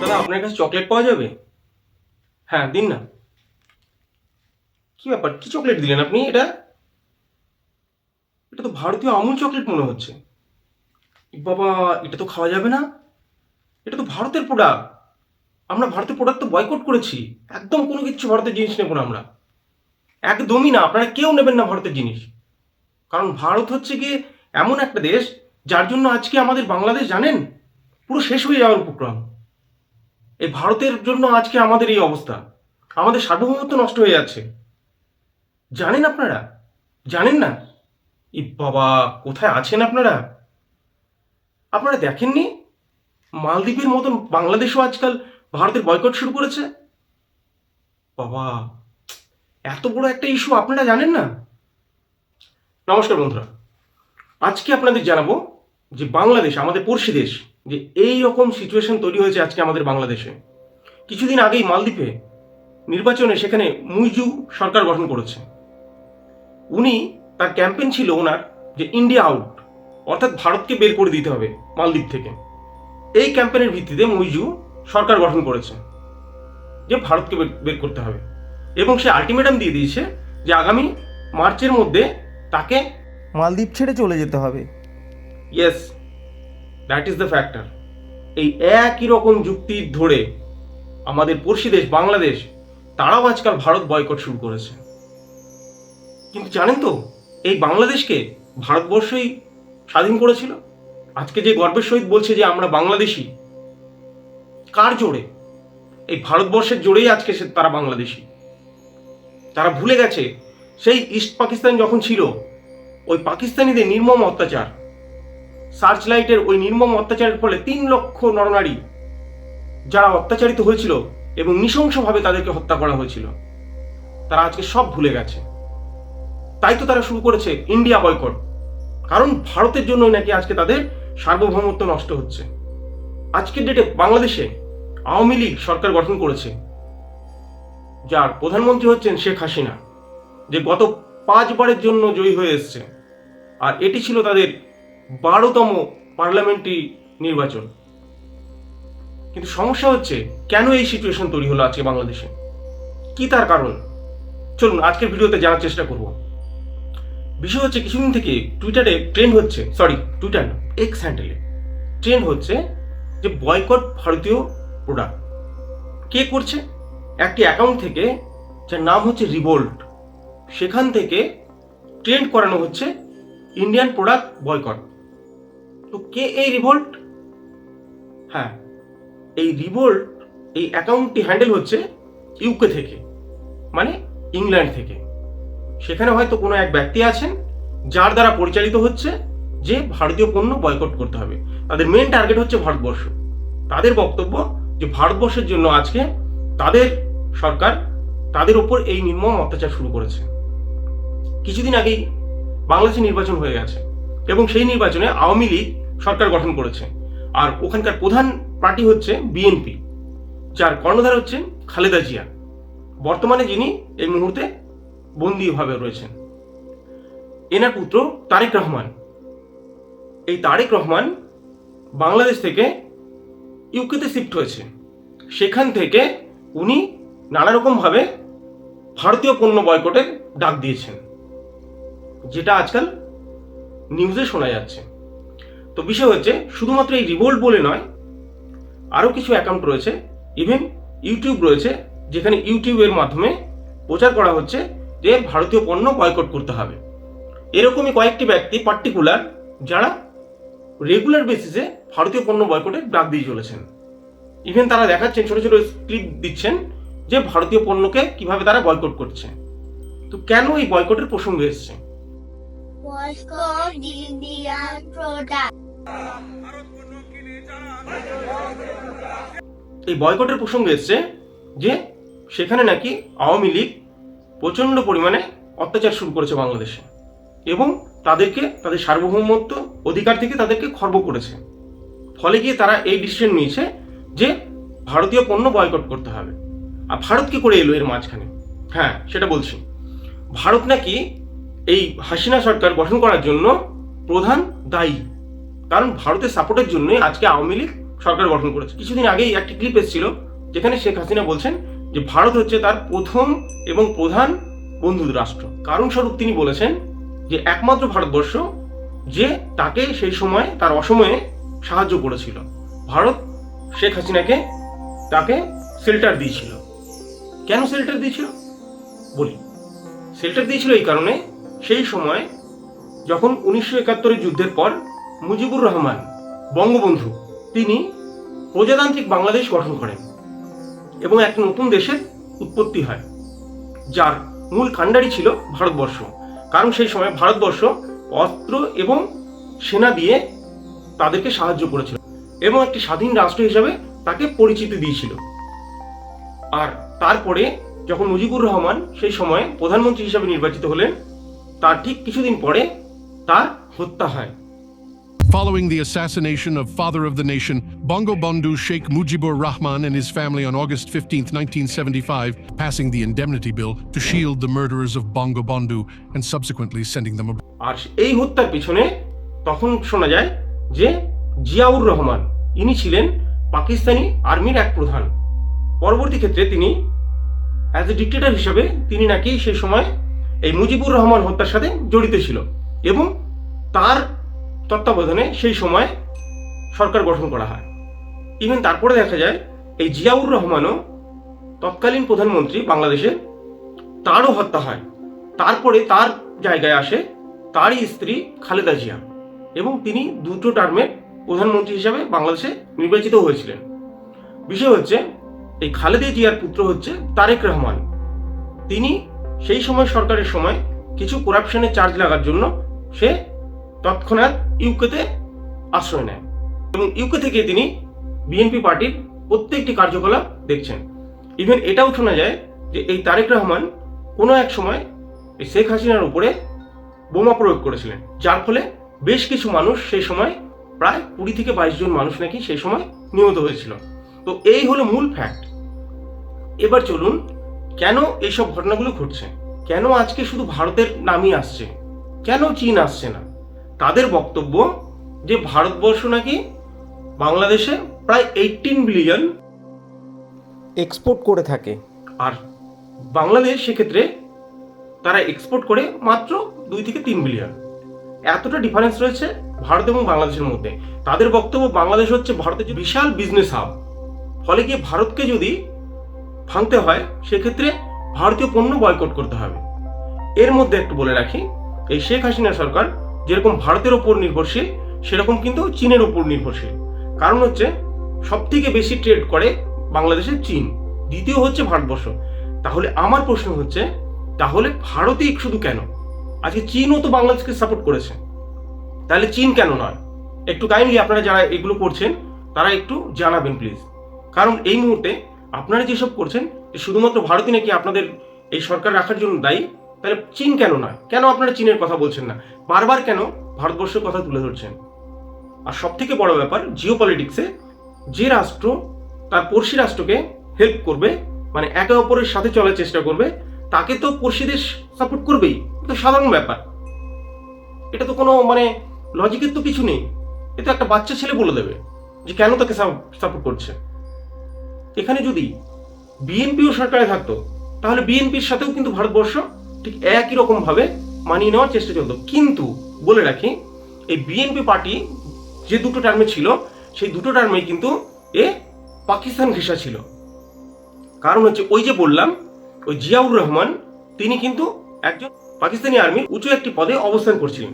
দাদা আপনার কাছে চকলেট পাওয়া যাবে? হ্যাঁ দিন না। কি ব্যাপার? কি চকলেট দিলেন আপনি এটা? এটা তো ভারতীয় আমুল চকলেট মনে হচ্ছে। বাবা, এটা তো খাওয়া যাবে না। এটা তো ভারতের প্রোডাক্ট আমরা ভারতের প্রোডাক্ট তো বয়কট করেছি। একদম কোনো কিছু ভারতের জিনিস নেব না আমরা। একদমই না। আপনারা কেউ নেবেন না ভারতের জিনিস। কারণ ভারত হচ্ছে গিয়ে এমন একটা দেশ, যার জন্য আজকে আমাদের বাংলাদেশ, জানেন? পুরো শেষ হয়ে যাওয়ার উপক্রম। এই ভারতের জন্য আজকে আমাদের এই অবস্থা। আমাদের সার্বভৌমত্ব নষ্ট হয়ে যাচ্ছে। জানেন আপনারা? জানেন না? ই বাবা, কোথায় আছেন আপনারা? আপনারা দেখেননি? মালদ্বীপের মতন বাংলাদেশও আজকাল ভারতের বয়কট শুরু করেছে? বাবা, এত বড় একটা ইস্যু আপনারা জানেন না? নমস্কার বন্ধুরা। আজকে আপনাদের জানাব যে বাংলাদেশ, আমাদের পড়শি দেশ যে এই রকম সিচুয়েশন তৈরি হয়েছে আজকে আমাদের বাংলাদেশে। কিছুদিন আগেই মালদ্বীপে নির্বাচনে সেখানে মুইজু সরকার গঠন করেছে। উনি তার ক্যাম্পেন ছিল ওনার যে ইন্ডিয়া আউট অর্থাৎ ভারতকে বের করে দিতে হবে মালদ্বীপ থেকে। এই ক্যাম্পেনের ভিত্তিতে মুইজু সরকার গঠন করেছে যে ভারতকে বের- বের করতে হবে। এবং সে আলটিমেটাম দিয়ে দিয়েছে যে আগামী মার্চের মধ্যে তাকে মালদ্বীপ ছেড়ে চলে যেতে হবে। Yes that is the factor এই একই রকম যুক্তি ধরে আমাদের পড়শি দেশ বাংলাদেশ, তারাও আজকাল ভারত বয়কট শুরু করেছে। কিন্তু জানেন তো, এই বাংলাদেশকে ভারতবর্ষই স্বাধীন করেছিল? আজকে যে গর্বের সহিত বলছে যে আমরা বাংলাদেশি, কার জোরে? এই ভারতবর্ষের জোরেই আজকে সে তারা বাংলাদেশি। তারা ভুলে গেছে, সেই ইস্ট পাকিস্তান যখন ছিল, ওই পাকিস্তানিদের নির্মম অত্যাচার সার্চ লাইটের ওই নির্মম অত্যাচারের ফলে তিন লক্ষ নরনারী যারা অত্যাচারিত হয়েছিল এবং নৃশংসভাবে তাদেরকে হত্যা করা হয়েছিল, তারা আজকে সব ভুলে গেছে। তাই তো তারা শুরু করেছে ইন্ডিয়া বয়কট। কারণ ভারতের জন্যই নাকি আজকে তাদের সার্বভৌমত্ব নষ্ট হচ্ছে। আজকের ডেটে বাংলাদেশে আওয়ামী লীগ সরকার গঠন করেছে, যার প্রধানমন্ত্রী হচ্ছেন শেখ হাসিনা, যে গত পাঁচবারের জন্য জয়ী হয়ে এসছে। আর এটি ছিল তাদের বারোতম পার্লামেন্টারি নির্বাচন। কিন্তু সমস্যা হচ্ছে, কেন এই সিচুয়েশন তৈরি হলো আজকে বাংলাদেশে? কি তার কারণ? চলুন, আজকের ভিডিওতে জানার চেষ্টা করব। বিষয় হচ্ছে, কিছুদিন থেকে টুইটারে ট্রেন্ড হচ্ছে সরি টুইটার এক্স হ্যান্ডেলে ট্রেন্ড হচ্ছে যে বয়কট ভারতীয় প্রোডাক্ট কে করছে? একটি অ্যাকাউন্ট থেকে, যার নাম হচ্ছে রিভোল্ট সেখান থেকে ট্রেন্ড করানো হচ্ছে ইন্ডিয়ান প্রোডাক্ট বয়কট তো কে এই রিভোল্ট হ্যাঁ এই রিভোল্ট এই অ্যাকাউন্টটি হ্যান্ডেল হচ্ছে ইউকে থেকে মানে ইংল্যান্ড থেকে। সেখানে হয়তো কোনো এক ব্যক্তি আছেন যার দ্বারা পরিচালিত হচ্ছে যে ভারতীয় পণ্য বয়কট করতে হবে। তাদের মেন টার্গেট হচ্ছে ভারতবর্ষ। তাদের বক্তব্য যে ভারতবর্ষের জন্য আজকে তাদের সরকার তাদের ওপর এই নির্মম অত্যাচার শুরু করেছে। কিছুদিন আগেই বাংলাদেশে নির্বাচন হয়ে গেছে এবং সেই নির্বাচনে আওয়ামী লীগ সরকার গঠন করেছে। আর ওখানকার প্রধান পার্টি হচ্ছে বিএনপি, যার কর্ণধার হচ্ছেন খালেদা জিয়া। বর্তমানে যিনি এই মুহূর্তে বন্দীভাবে রয়েছেন। এনার পুত্র তারেক রহমান। এই তারেক রহমান বাংলাদেশ থেকে ইউকেতে শিফট হয়েছে। সেখান থেকে উনি নানা রকমভাবে ভারতীয় পণ্য বয়কটের ডাক দিয়েছেন, যেটা আজকাল নিউজে শোনা যাচ্ছে। তো বিষয় হচ্ছে, শুধুমাত্র এই রিভোল্ট বলে নয়, আরও কিছু অ্যাকাউন্ট রয়েছে ইভেন ইউটিউব রয়েছে, যেখানে ইউটিউবের মাধ্যমে প্রচার করা হচ্ছে যে ভারতীয় পণ্য বয়কট করতে হবে। এরকমই কয়েকটি ব্যক্তি পার্টিকুলার যারা রেগুলার বেসিসে ভারতীয় পণ্য বয়কটের ডাক দিয়ে চলেছেন। ইভেন তারা দেখাচ্ছেন, ছোট ছোট ক্লিপ দিচ্ছেন যে ভারতীয় পণ্যকে কীভাবে তারা বয়কট করছে। তো কেন এই বয়কটের প্রসঙ্গ এসছে? এই বয়কটের প্রসঙ্গ এসছে যে সেখানে নাকি আওয়ামী লীগ প্রচণ্ড পরিমাণে অত্যাচার শুরু করেছে বাংলাদেশে এবং তাদেরকে, তাদের সার্বভৌমত্ব অধিকার থেকে তাদেরকে খর্ব করেছে। ফলে গিয়ে তারা এই ডিসিশন নিয়েছে যে ভারতীয় পণ্য বয়কট করতে হবে। আর ভারত কি করে এলো এর মাঝখানে? হ্যাঁ সেটা বলছি। ভারত নাকি এই হাসিনা সরকার গঠন করার জন্য প্রধান দায়ী। কারণ ভারতের সাপোর্টের জন্যই আজকে আওয়ামী লীগ সরকার গঠন করেছে। কিছুদিন আগেই একটি ক্লিপ এসেছিল, যেখানে শেখ হাসিনা বলছেন যে, ভারত হচ্ছে তার প্রথম এবং প্রধান বন্ধু রাষ্ট্র। কারণ স্বরূপ তিনি বলেছেন যে, একমাত্র ভারতবর্ষ যে তাকে সেই সময়, তার অসময়ে সাহায্য করেছিল। ভারত শেখ হাসিনাকে তাকে শেল্টার দিয়েছিল। কেন শেল্টার দিয়েছিল? বলি শেল্টার দিয়েছিল এই কারণে সেই সময় যখন উনিশশো একাত্তরের যুদ্ধের পর মুজিবুর রহমান, বঙ্গবন্ধু, তিনি প্রজাতান্ত্রিক বাংলাদেশ গঠন করেন এবং এক নতুন দেশের উৎপত্তি হয়, যার মূল কাণ্ডারি ছিল ভারতবর্ষ। কারণ সেই সময় ভারতবর্ষ অস্ত্র এবং সেনা দিয়ে তাদেরকে সাহায্য করেছিল এবং একটি স্বাধীন রাষ্ট্র হিসাবে তাকে পরিচিতি দিয়েছিল। আর তারপরে যখন মুজিবুর রহমান সেই সময় প্রধানমন্ত্রী হিসাবে নির্বাচিত হলেন, তার ঠিক কিছুদিন পরে তার হত্যা হয়। Following the assassination of father of the nation, Bongo Bondu Sheikh Mujibur Rahman and his family on August 15, 1975, passing the indemnity bill to shield the murderers of Bongo Bondu and subsequently sending them abroad. আর এই হত্যার পিছনে তখন শোনা যায় যে জিয়াউর রহমান ইনি ছিলেন পাকিস্তানি আর্মির এক প্রধান পরবর্তী ক্ষেত্রে তিনি অ্যাজ এ ডিক্টেটর হিসেবে তিনি নাকি সেই সময় এই মুজিবুর রহমান হত্যার সাথে জড়িত ছিল এবং তার তত্ত্বাবধানে সেই সময় সরকার গঠন করা হয়। ইভেন তারপরে দেখা যায়, এই জিয়াউর রহমানও তৎকালীন প্রধানমন্ত্রী বাংলাদেশে তারও হত্যা হয়। তারপরে তার জায়গায় আসে তারই স্ত্রী খালেদা জিয়া এবং তিনি দুটো টার্মের প্রধানমন্ত্রী হিসাবে বাংলাদেশে নির্বাচিত হয়েছিলেন। বিষয় হচ্ছে, এই খালেদা জিয়ার পুত্র হচ্ছে তারেক রহমান। তিনি সেই সময় সরকারের সময় কিছু করাপশনের চার্জ লাগার জন্য সে তৎক্ষণাৎ ইউকেতে আশ্রয় নেয় এবং ইউকে থেকে তিনি বিএনপি পার্টির প্রত্যেকটি কার্যকলাপ দেখছেন। ইভেন এটাও শোনা যায় যে এই তারেক রহমান কোনো এক সময় এই শেখ হাসিনার উপরে বোমা প্রয়োগ করেছিলেন, যার ফলে বেশ কিছু মানুষ সেই সময় প্রায় কুড়ি থেকে বাইশ জন মানুষ নাকি সেই সময় নিহত হয়েছিল। তো এই হলো মূল ফ্যাক্ট এবার চলুন, কেন এইসব ঘটনাগুলো ঘটছে? কেন আজকে শুধু ভারতের নামই আসছে? কেন চীন আসছে না? তাদের বক্তব্য যে ভারতবর্ষ নাকি বাংলাদেশে প্রায় এইটিন বিলিয়ন এক্সপোর্ট করে থাকে। আর বাংলাদেশ সেক্ষেত্রে তারা এক্সপোর্ট করে মাত্র দুই থেকে তিন বিলিয়ন এতটা ডিফারেন্স রয়েছে ভারত এবং বাংলাদেশের মধ্যে। তাদের বক্তব্য বাংলাদেশ হচ্ছে ভারতের বিশাল বিজনেস হাব ফলে গিয়ে ভারতকে যদি ভাঙতে হয় সেক্ষেত্রে ভারতীয় পণ্য বয়কট করতে হবে। এর মধ্যে একটু বলে রাখি এই শেখ হাসিনা সরকার যেরকম ভারতের ওপর নির্ভরশীল, সেরকম কিন্তু চীনের ওপর নির্ভরশীল। কারণ হচ্ছে সব থেকে বেশি ট্রেড করে বাংলাদেশের চীন। দ্বিতীয় হচ্ছে ভারতবর্ষ। তাহলে আমার প্রশ্ন হচ্ছে, তাহলে ভারতই শুধু কেন? আজকে চীনও তো বাংলাদেশকে সাপোর্ট করেছে। তাহলে চীন কেন নয়? একটু কাইন্ডলি আপনারা যারা এগুলো করছেন, তারা একটু জানাবেন প্লিজ কারণ এই মুহূর্তে আপনারা যেসব করছেন শুধুমাত্র ভারতই নাকি আপনাদের এই সরকার রাখার জন্য দায়ী। তাহলে চীন কেন নয়? কেন আপনারা চীনের কথা বলছেন না? বারবার কেন ভারতবর্ষের কথা তুলে ধরছেন? আর সব থেকে বড় ব্যাপার জিও পলিটিক্সে যে রাষ্ট্র তার পড়শি রাষ্ট্রকে হেল্প করবে মানে একে অপরের সাথে চলার চেষ্টা করবে, তাকে তো পড়শি দেশ সাপোর্ট করবেই। এটা তো সাধারণ ব্যাপার। এটা তো কোনো মানে লজিকের তো কিছু নেই। এ তো একটা বাচ্চা ছেলে বলে দেবে যে কেন তাকে সাপোর্ট করছে। এখানে যদি বিএনপিও সরকারে থাকতো, তাহলে বিএনপির সাথেও কিন্তু ভারতবর্ষ ঠিক একই রকম ভাবে মানিয়ে নেওয়ার চেষ্টা চলতো। কিন্তু বলে রাখি, এই বিএনপি পার্টি যে দুটো টার্মে ছিল, সেই দুটো টার্মে কিন্তু এ পাকিস্তান ঘেঁষা ছিল। কারণ হচ্ছে ওই যে বললাম, ওই জিয়াউর রহমান, তিনি কিন্তু একজন পাকিস্তানি আর্মির উঁচু একটি পদে অবস্থান করছিলেন।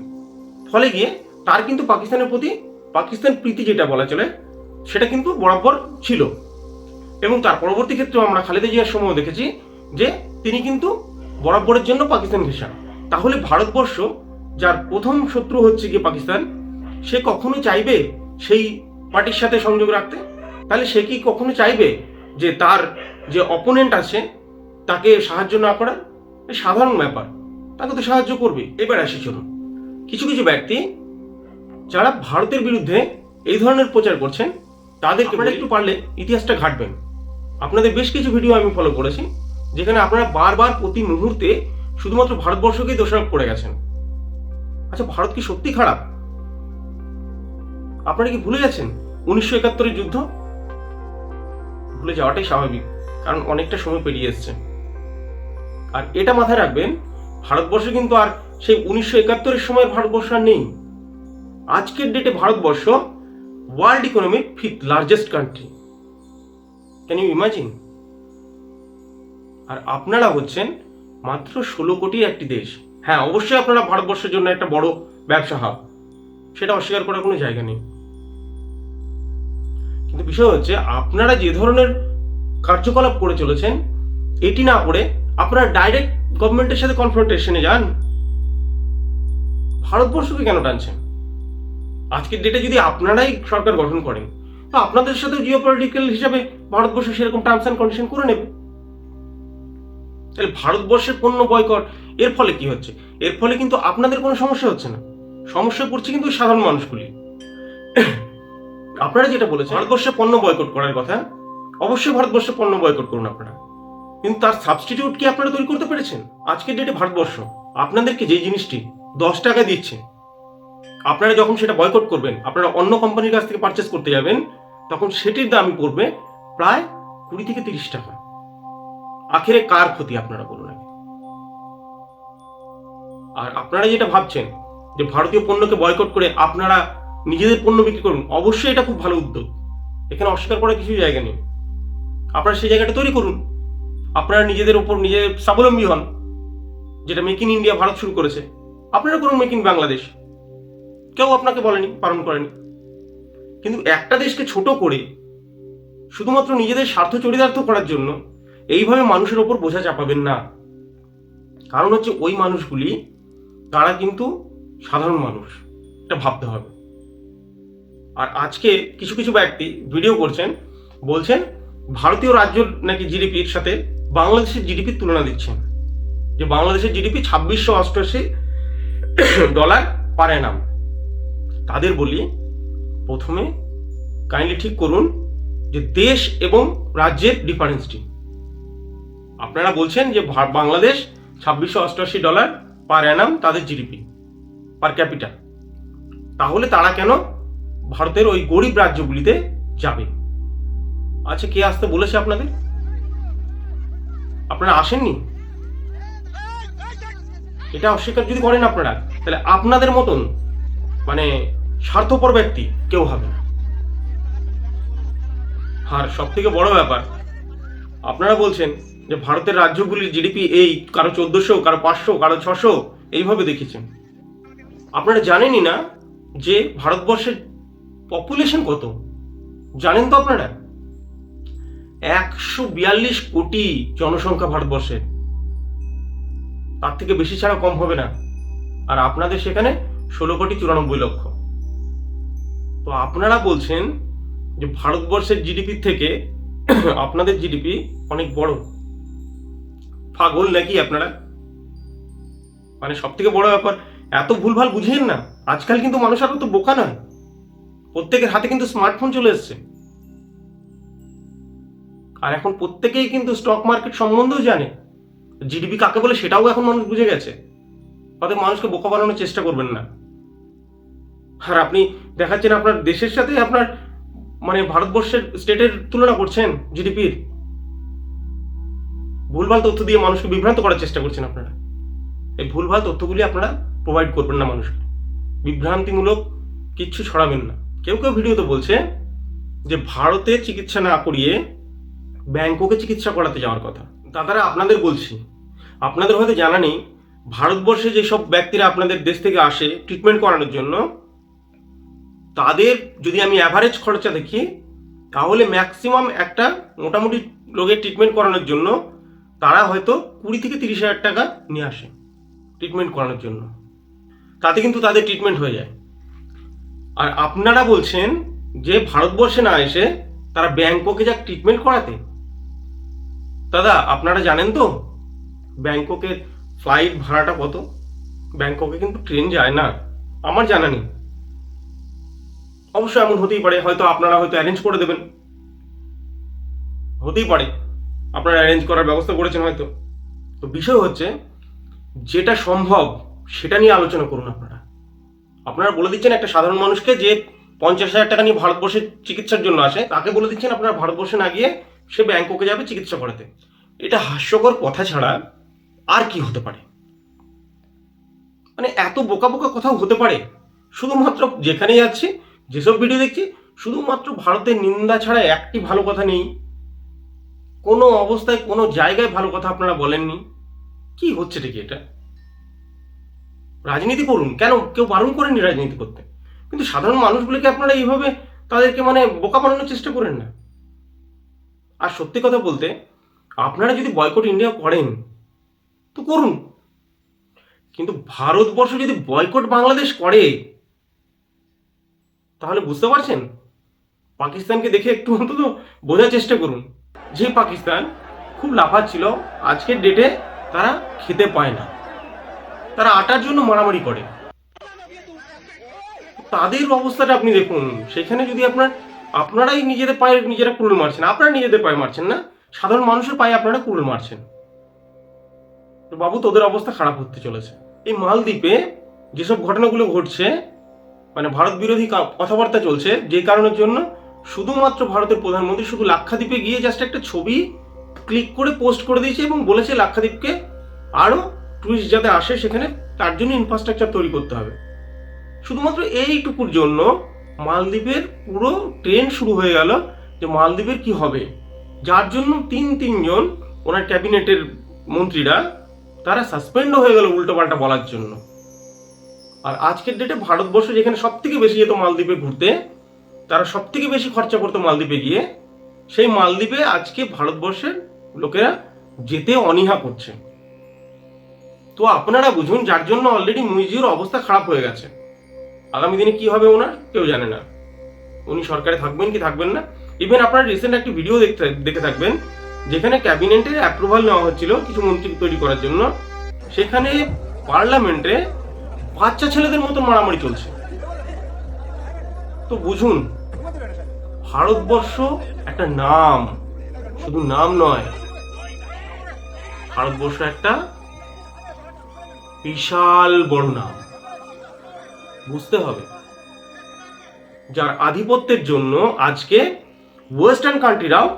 ফলে গিয়ে তার কিন্তু পাকিস্তানের প্রতি পাকিস্তান প্রীতি যেটা বলা চলে, সেটা কিন্তু বরাবর ছিল। এবং তার পরবর্তী ক্ষেত্রে আমরা খালেদা জিয়ার সময় দেখেছি যে তিনি কিন্তু বরাবরের জন্য পাকিস্তান ঘেঁষা তাহলে ভারতবর্ষ যার প্রথম শত্রু হচ্ছে গিয়ে পাকিস্তান সে কখনো চাইবে সেই পার্টির সাথে সংযোগ রাখতে? তাহলে সে কি কখনো চাইবে যে তার যে অপোনেন্ট আছে তাকে সাহায্য না করার? সাধারণ ব্যাপার। তাকে তো সাহায্য করবে। এবার আসি চলুন। কিছু কিছু ব্যক্তি যারা ভারতের বিরুদ্ধে এই ধরনের প্রচার করছেন তাদেরকে একটু পারলে ইতিহাসটা ঘাটবেন। আপনাদের বেশ কিছু ভিডিও আমি ফলো করেছি। যেখানে আপনারা বারবার প্রতি মুহূর্তে শুধুমাত্র ভারতবর্ষকেই দোষারোপ করে গেছেন। আচ্ছা ভারত কি সত্যি খারাপ? আপনারা কি ভুলে গেছেন উনিশশো একাত্তরের যুদ্ধ? ভুলে যাওয়াটাই স্বাভাবিক, কারণ অনেকটা সময় পেরিয়ে এসছে। আর এটা মাথায় রাখবেন, ভারতবর্ষে কিন্তু আর সেই উনিশশো একাত্তরের সময়ের ভারতবর্ষ আর নেই। আজকের ডেটে Bharatvarsha world economic fifth largest country can you imagine আর আপনারা হচ্ছেন মাত্র ষোলো কোটি একটি দেশ। হ্যাঁ অবশ্যই আপনারা ভারতবর্ষের জন্য একটা বড় ব্যবসা হাব। সেটা অস্বীকার করার কোনো জায়গা নেই। কিন্তু বিষয় হচ্ছে, আপনারা যে ধরনের কার্যকলাপ করে চলেছেন, এটি না করে আপনারা ডাইরেক্ট গভর্নমেন্টের সাথে কনফ্রন্টেশনে যান। ভারতবর্ষকে কেন টানছেন? আজকের ডেটে যদি আপনারাই সরকার গঠন করেন, তো আপনাদের সাথে জিও পলিটিক্যাল হিসাবে ভারতবর্ষ সেরকম টার্মস অ্যান্ড কন্ডিশন করে নেবে। তাহলে ভারতবর্ষের পণ্য বয়কট এর ফলে কি হচ্ছে? এর ফলে কিন্তু আপনাদের কোনো সমস্যা হচ্ছে না। সমস্যা পড়ছে কিন্তু সাধারণ মানুষগুলি। আপনারা যেটা বলেছেন, ভারতবর্ষে পণ্য বয়কট করার কথা, অবশ্যই ভারতবর্ষে পণ্য বয়কট করুন আপনারা। কিন্তু তার সাবস্টিটিউট কি আপনারা তৈরি করতে পেরেছেন? আজকের ডেটে ভারতবর্ষ, আপনাদেরকে যে জিনিসটি দশ টাকা দিচ্ছে, আপনারা যখন সেটা বয়কট করবেন, আপনারা অন্য কোম্পানির কাছ থেকে পারচেস করতে যাবেন, তখন সেটির দাম পড়বে প্রায় কুড়ি থেকে তিরিশ টাকা। আখেরে কার ক্ষতি আপনারা বলুন আর আপনারা যেটা ভাবছেন যে ভারতীয় পণ্যকে বয়কট করে আপনারা নিজেদের পণ্য বিক্রি করুন, অবশ্যই এটা খুব ভালো উদ্যোগ। এখানে অস্বীকার করার কিছু জায়গা নেই। আপনারা সেই জায়গাটা তৈরি করুন। আপনারা নিজেদের উপর নিজে স্বাবলম্বী হন, যেটা মেক ইন ইন্ডিয়া ভারত শুরু করেছে। আপনারা করুন মেক ইন বাংলাদেশ কেউ আপনাকে বলেনি, পালন করেনি। কিন্তু একটা দেশকে ছোট করে শুধুমাত্র নিজেদের স্বার্থ চরিতার্থ করার জন্য এইভাবে মানুষের ওপর বোঝা চাপাবেন না। কারণ হচ্ছে ওই মানুষগুলি, তারা কিন্তু সাধারণ মানুষ। এটা ভাবতে হবে। আর আজকে কিছু কিছু ব্যক্তি ভিডিও করছেন, বলছেন ভারতীয় রাজ্য নাকি জিডিপির সাথে বাংলাদেশের জিডিপির তুলনা দিচ্ছেন। যে বাংলাদেশের জিডিপি ছাব্বিশশো অষ্টআশি ডলার পার অ্যানাম। তাদের বলি, প্রথমে কাইন্ডলি ঠিক করুন যে দেশ এবং রাজ্যের ডিফারেন্সটি আপনারা বলছেন যে বাংলাদেশ ছাব্বিশশো অষ্টআশি ডলার পার অ্যানাম তাদের জিডিপি, পার ক্যাপিটা। তাহলে তারা কেন ভারতের ওই গরিব রাজ্যগুলিতে যাবে? আচ্ছা কে আসতে বলেছে আপনাদের? আপনারা আসেননি? এটা অস্বীকার যদি করেন আপনারা, তাহলে আপনাদের মতন মানে স্বার্থপর ব্যক্তি কেউ হবে না। আর সব থেকে বড় ব্যাপার, আপনারা বলছেন যে ভারতের রাজ্যগুলির জিডিপি এই, কারও চোদ্দশো, কারও পাঁচশো, কারও ছশো, এইভাবে দেখেছেন। আপনারা জানেনই না যে ভারতবর্ষের পপুলেশন কত? জানেন তো আপনারা? একশো বিয়াল্লিশ কোটি জনসংখ্যা ভারতবর্ষের। তার থেকে বেশি ছাড়া কম হবে না। আর আপনাদের সেখানে ষোলো কোটি চুরানব্বই লক্ষ। তো আপনারা বলছেন যে ভারতবর্ষের জিডিপি থেকে আপনাদের জিডিপি অনেক বড়। পাগল নাকি আপনারা? মানে সব থেকে বড় ব্যাপার, এত ভুলভাল বুঝেন না। আজকাল কিন্তু মানুষ আর তো বোকা নয়। প্রত্যেকের হাতে কিন্তু স্মার্টফোন চলে এসছে। আর এখন প্রত্যেকেই কিন্তু স্টক মার্কেট সম্বন্ধেও জানে। জিডিপি কাকে বলে সেটাও এখন মানুষ বুঝে গেছে। অতএব মানুষকে বোকা বানানোর চেষ্টা করবেন না। আর আপনি দেখাচ্ছেন আপনার দেশের সাথে আপনার মানে ভারতবর্ষের স্টেটের তুলনা করছেন জিডিপির ভুলভাল তথ্য দিয়ে মানুষকে বিভ্রান্ত করার চেষ্টা করছেন আপনারা। এই ভুলভাল তথ্যগুলি আপনারা প্রোভাইড করবেন না মানুষকে। বিভ্রান্তিমূলক কিচ্ছু ছড়াবেন না। কেউ কেউ ভিডিওতে বলছে যে ভারতে চিকিৎসা না করিয়ে ব্যাংককে চিকিৎসা করাতে যাওয়ার কথা। দাদারা আপনাদের বলছি। আপনাদের হয়তো জানা নেই, ভারতবর্ষে যেসব ব্যক্তিরা আপনাদের দেশ থেকে আসে ট্রিটমেন্ট করানোর জন্য, তাদের যদি আমি অ্যাভারেজ খরচা দেখি, তাহলে ম্যাক্সিমাম একটা মোটামুটি রোগের ট্রিটমেন্ট করানোর জন্য তারা হয়তো কুড়ি থেকে তিরিশ হাজার টাকা নিয়ে আসে ট্রিটমেন্ট করানোর জন্য। তাতে কিন্তু তাদের ট্রিটমেন্ট হয়ে যায়। আর আপনারা বলছেন যে ভারতবর্ষে না এসে তারা ব্যাংককে যা ট্রিটমেন্ট করাতে। দাদা, আপনারা জানেন তো ব্যাংককের ফ্লাইট ভাড়াটা কত? ব্যাংককে কিন্তু ট্রেন যায় না। আমার জানা নেই। অবশ্যই এমন হতেই পারে, হয়তো আপনারা হয়তো অ্যারেঞ্জ করে দেবেন। হতেই পারে। আপনারা অ্যারেঞ্জ করার ব্যবস্থা করেছেন হয়তো। তো বিষয় হচ্ছে, যেটা সম্ভব সেটা নিয়ে আলোচনা করুন আপনারা। আপনারা বলে দিচ্ছেন একটা সাধারণ মানুষকে যে পঞ্চাশ হাজার টাকা নিয়ে ভারতবর্ষে চিকিৎসার জন্য আসে, তাকে বলে দিচ্ছেন আপনারা ভারতবর্ষে না গিয়ে সে ব্যাংককে যাবে চিকিৎসা করাতে। এটা হাস্যকর কথা ছাড়া আর কি হতে পারে? মানে এত বোকা বোকা কথাও হতে পারে? শুধুমাত্র যেখানে যাচ্ছি, যেসব ভিডিও দেখছি, শুধুমাত্র ভারতের নিন্দা ছাড়া একটি ভালো কথা নেই। কোনো অবস্থায় কোনো জায়গায় ভালো কথা আপনারা বলেননি? কি হচ্ছে ঠিকই এটা? রাজনীতি করুন। কেন? কেউ বারণ করেনি রাজনীতি করতে। কিন্তু সাধারণ মানুষগুলোকে আপনারা এইভাবে তাদেরকে মানে বোকা বানানোর চেষ্টা করেন না। আর সত্যি কথা বলতে, আপনারা যদি বয়কট ইন্ডিয়া করেন, তো করুন। কিন্তু ভারতবর্ষ যদি বয়কট বাংলাদেশ করে, তাহলে বুঝতে পারছেন? পাকিস্তানকে দেখে একটু অন্তত বোঝার চেষ্টা করুন। যে পাকিস্তান খুব লাফাচ্ছিল আজকের ডেটে তারা খেতে পায় না। তারা আটার জন্য মারামারি করে। তাদের অবস্থাটা আপনি দেখুন, সেখানে যদি আপনার, আপনারাই নিজেদের পায়ে নিজেরা কুড়ুল মারছেন, আপনারা নিজেদের পায়ে মারছেন না, সাধারণ মানুষের পায়ে আপনারা কুড়ুল মারছেন। তো বাবু, তোদের অবস্থা খারাপ হতে চলেছে। এই মালদ্বীপে যেসব ঘটনাগুলো ঘটছে মানে ভারত বিরোধী কথাবার্তা চলছে, যে কারণের জন্য শুধুমাত্র ভারতের প্রধানমন্ত্রী শুধু লাক্ষাদ্বীপে গিয়ে জাস্ট একটা ছবি ক্লিক করে পোস্ট করে দিয়েছে এবং বলেছে লাক্ষাদ্বীপকে আরও টুরিস্ট যাতে আসে সেখানে, তার জন্য ইনফ্রাস্ট্রাকচার তৈরি করতে হবে। শুধুমাত্র এইটুকুর জন্য মালদ্বীপের পুরো ট্রেন শুরু হয়ে গেল যে মালদ্বীপের কি হবে। যার জন্য তিন তিনজন ওনার ক্যাবিনেটের মন্ত্রীরা, তারা সাসপেন্ডও হয়ে গেল উল্টোপাল্টা বলার জন্য। আর আজকের ডেটে ভারতবর্ষ যেখানে সব থেকে বেশি যেত মালদ্বীপে ঘুরতে তারা সব থেকে বেশি খরচা করতো মালদ্বীপে গিয়ে, সেই মালদ্বীপে আজকে ভারতবর্ষের লোকেরা যেতে অনীহা করছে। তো আপনারা বুঝুন, যার জন্য অলরেডি মুইজির অবস্থা খারাপ হয়ে গেছে। আগামী দিনে কি হবে ওনার, কেউ জানে না। উনি সরকারে থাকবেন কি থাকবেন না? ইভেন আপনারা রিসেন্ট একটি ভিডিও দেখতে, দেখে থাকবেন, যেখানে ক্যাবিনেটের অ্যাপ্রুভাল নেওয়া হচ্ছিল কিছু মন্ত্রী তৈরি করার জন্য। সেখানে পার্লামেন্টে বাচ্চা ছেলেদের মতো মারামারি চলছে। তো বুঝুন, ভারতবর্ষ একটা নাম, শুধু নাম নয়, ভারতবর্ষ একটা বিশাল বড় নাম। বুঝতে হবে। যার আধিপত্যের জন্য আজকে ওয়েস্টার্ন কান্ট্রিরাও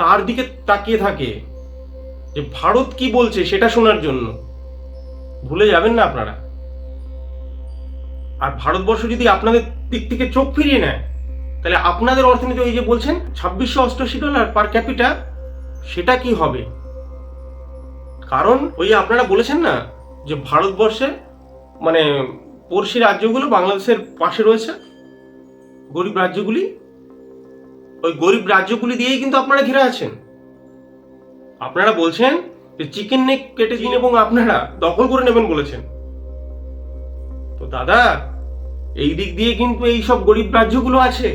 তার দিকে তাকিয়ে থাকে, যে ভারত কি বলছে সেটা শোনার জন্য। ভুলে যাবেন না আপনারা। আর ভারতবর্ষ যদি আপনাদের দিক থেকে চোখ ফিরিয়ে নেয়, তাহলে আপনাদের অর্থনীতি ওই যে বলছেন, ছাব্বিশশো অষ্টআশি ডলার পার ক্যাপিটা সেটা কি হবে? কারণ ওই আপনারা বলেছেন না যে ভারতবর্ষে মানে পড়শি রাজ্যগুলো বাংলাদেশের পাশে রয়েছে, গরিব রাজ্যগুলি, ওই গরিব রাজ্যগুলি দিয়েই কিন্তু আপনারা ঘিরে আছেন। আপনারা বলছেন যে চিকেন নেক কেটে দিন এবং আপনারা দখল করে নেবেন বলেছেন। দাদা, এই দিক দিয়ে কিন্তু এই সব গরিব রাজ্যগুলো আছে।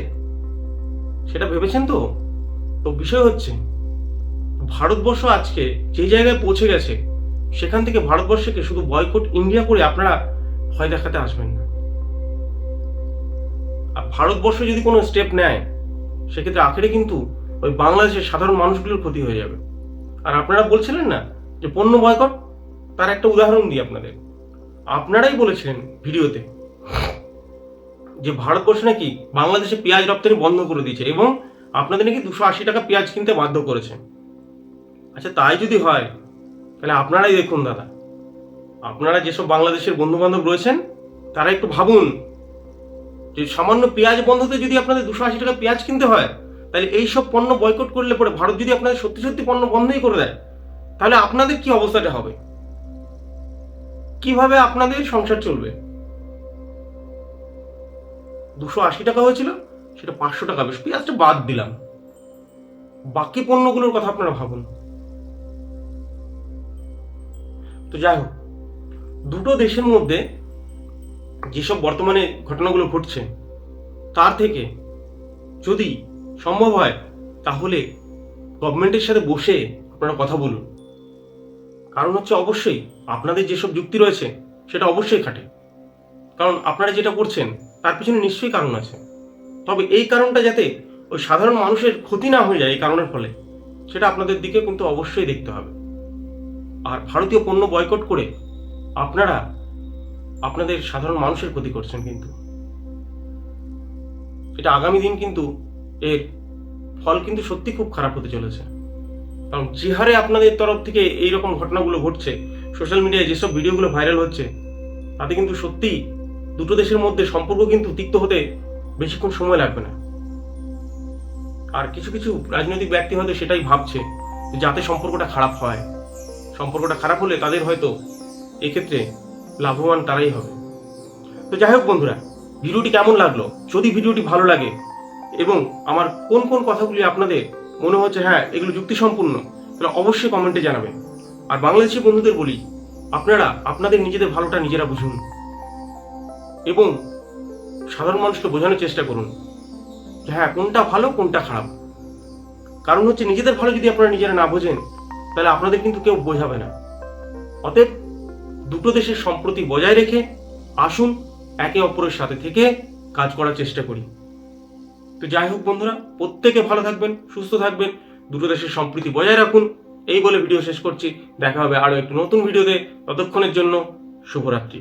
সেটা ভেবেছেন তো? তো বিষয় হচ্ছে, ভারতবর্ষ আজকে যে জায়গায় পৌঁছে গেছে, সেখান থেকে ভারতবর্ষকে শুধু বয়কট ইন্ডিয়া করে আপনারা ভয় দেখাতে আসবেন না। আর ভারতবর্ষ যদি কোনো স্টেপ নেয়, সেক্ষেত্রে আখেরে কিন্তু ওই বাংলাদেশের সাধারণ মানুষগুলোর ক্ষতি হয়ে যাবে। আর আপনারা বলছিলেন না যে পণ্য বয়কট? তার একটা উদাহরণ দিই আপনাদের। আপনারাই বলেছিলেন ভিডিওতে যে ভারতবর্ষ নাকি বাংলাদেশে পেঁয়াজ রপ্তানি বন্ধ করে দিয়েছে এবং আপনাদের নাকি দুশো আশি টাকা পেঁয়াজ কিনতে বাধ্য করেছে। আচ্ছা তাই যদি হয়, তাহলে আপনারাই দেখুন দাদা। আপনারা যেসব বাংলাদেশের বন্ধু বান্ধব রয়েছেন, তারা একটু ভাবুন যে সামান্য পেঁয়াজ বন্ধতে যদি আপনাদের দুশো আশি টাকা পেঁয়াজ কিনতে হয়, তাহলে এই সব পণ্য বয়কট করলে পরে ভারত যদি আপনাদের সত্যি সত্যি পণ্য বন্ধই করে দেয়, তাহলে আপনাদের কি অবস্থাটা হবে? কীভাবে আপনাদের সংসার চলবে? দুশো আশি টাকা হয়েছিল, সেটা পাঁচশো টাকা বেশ। পেঁয়াজটা বাদ দিলাম। বাকি পণ্যগুলোর কথা আপনারা ভাবুন। তো যাই হোক, দুটো দেশের মধ্যে যেসব বর্তমানে ঘটনাগুলো ঘটছে, তার থেকে যদি সম্ভব হয়, তাহলে গভর্নমেন্টের সাথে বসে আপনারা কথা বলুন। কারণ হচ্ছে অবশ্যই আপনাদের যেসব যুক্তি রয়েছে, সেটা অবশ্যই খাটে। কারণ আপনারা যেটা করছেন, তার পিছনে নিশ্চয়ই কারণ আছে। তবে এই কারণটা যাতে ওই সাধারণ মানুষের ক্ষতি না হয়ে যায় এই কারণের ফলে, সেটা আপনাদের দিকে কিন্তু অবশ্যই দেখতে হবে। আর ভারতীয় পণ্য বয়কট করে আপনারা আপনাদের সাধারণ মানুষের ক্ষতি করছেন কিন্তু। এটা আগামী দিন কিন্তু এর ফল কিন্তু সত্যি খুব খারাপ হতে চলেছে। কারণ যে হারে আপনাদের তরফ থেকে এইরকম ঘটনাগুলো ঘটছে। সোশ্যাল মিডিয়ায় যেসব ভিডিওগুলো ভাইরাল হচ্ছে, তাতে কিন্তু সত্যিই দুটো দেশের মধ্যে সম্পর্ক কিন্তু তিক্ত হতে বেশিক্ষণ সময় লাগবে না। আর কিছু কিছু রাজনৈতিক ব্যক্তি হয়তো সেটাই ভাবছে যাতে সম্পর্কটা খারাপ হয়। সম্পর্কটা খারাপ হলে তাদের হয়তো এক্ষেত্রে লাভবান তারাই হবে। তো যাই হোক বন্ধুরা, ভিডিওটি কেমন লাগল? যদি ভিডিওটি ভালো লাগে এবং আমার কোন কোন কথাগুলি আপনাদের মনে হচ্ছে হ্যাঁ এগুলো যুক্তিসম্পূর্ণ। তাহলে অবশ্যই কমেন্টে জানাবেন আর বাংলাদেশি বন্ধুদের বলি, আপনারা, আপনাদের নিজেদের ভালোটা নিজেরা বুঝুন। এবং সাধারণ মানুষকে বোঝানোর চেষ্টা করুন যে হ্যাঁ কোনটা ভালো, কোনটা খারাপ। কারণ হচ্ছে, নিজেদের ভালো যদি আপনারা নিজেরা না বোঝেন, তাহলে আপনাদের কিন্তু কেউ বোঝাবে না। অতএব, দুটো দেশের সম্প্রতি বজায় রেখে আসুন, একে অপরের সাথে থেকে কাজ করার চেষ্টা করি। তো যাই হোক বন্ধুরা, প্রত্যেকে ভালো থাকবেন, সুস্থ থাকবেন, দুটো দেশের সম্প্রীতি বজায় রাখুন। এই বলে ভিডিও শেষ করছি। দেখা হবে আরও একটি নতুন ভিডিওতে ততক্ষণের জন্য শুভরাত্রি।